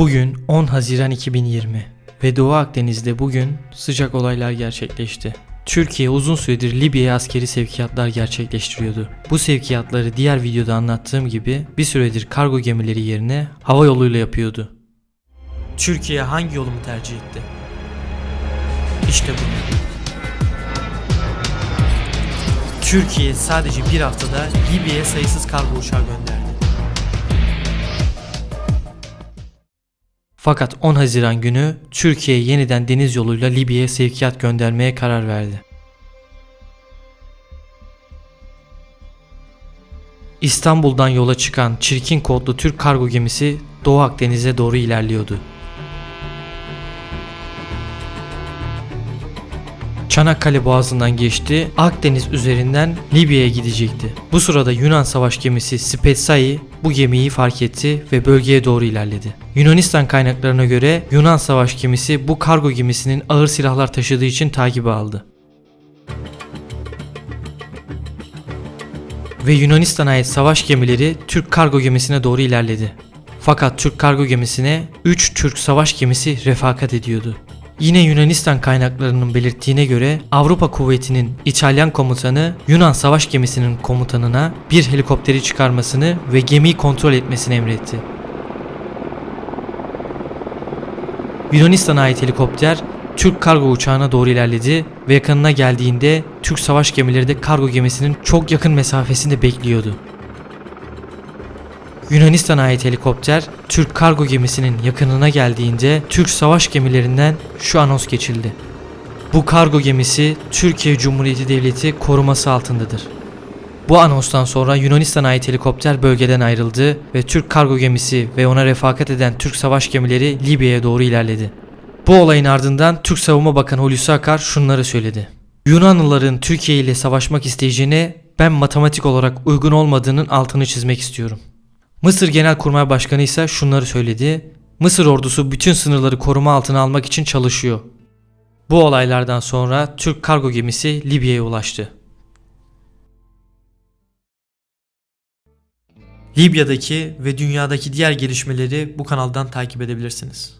Bugün 10 Haziran 2020 ve Doğu Akdeniz'de bugün sıcak olaylar gerçekleşti. Türkiye uzun süredir Libya'ya askeri sevkiyatlar gerçekleştiriyordu. Bu sevkiyatları diğer videoda anlattığım gibi bir süredir kargo gemileri yerine hava yoluyla yapıyordu. Türkiye hangi yolu mu tercih etti? İşte bu. Türkiye sadece bir haftada Libya'ya sayısız kargo uçağı gönderdi. Fakat 10 Haziran günü Türkiye yeniden deniz yoluyla Libya'ya sevkiyat göndermeye karar verdi. İstanbul'dan yola çıkan çirkin kodlu Türk kargo gemisi Doğu Akdeniz'e doğru ilerliyordu. Çanakkale Boğazı'ndan geçti, Akdeniz üzerinden Libya'ya gidecekti. Bu sırada Yunan savaş gemisi Spetsai bu gemiyi fark etti ve bölgeye doğru ilerledi. Yunanistan kaynaklarına göre Yunan savaş gemisi bu kargo gemisinin ağır silahlar taşıdığı için takibi aldı. Ve Yunanistan'a ait savaş gemileri Türk kargo gemisine doğru ilerledi. Fakat Türk kargo gemisine 3 Türk savaş gemisi refakat ediyordu. Yine Yunanistan kaynaklarının belirttiğine göre Avrupa kuvvetinin İtalyan komutanı Yunan savaş gemisinin komutanına bir helikopteri çıkarmasını ve gemiyi kontrol etmesini emretti. Yunanistan'a ait helikopter Türk kargo uçağına doğru ilerledi ve yakınına geldiğinde Türk savaş gemileri de kargo gemisinin çok yakın mesafesinde bekliyordu. Yunanistan'a ait helikopter Türk kargo gemisinin yakınına geldiğinde Türk savaş gemilerinden şu anons geçildi. Bu kargo gemisi Türkiye Cumhuriyeti Devleti koruması altındadır. Bu anonstan sonra Yunanistan'a ait helikopter bölgeden ayrıldı ve Türk kargo gemisi ve ona refakat eden Türk savaş gemileri Libya'ya doğru ilerledi. Bu olayın ardından Türk Savunma Bakanı Hulusi Akar şunları söyledi. Yunanlıların Türkiye ile savaşmak isteyeceğine ben matematik olarak uygun olmadığının altını çizmek istiyorum. Mısır Genelkurmay Başkanı ise şunları söyledi. Mısır ordusu bütün sınırları koruma altına almak için çalışıyor. Bu olaylardan sonra Türk kargo gemisi Libya'ya ulaştı. Libya'daki ve dünyadaki diğer gelişmeleri bu kanaldan takip edebilirsiniz.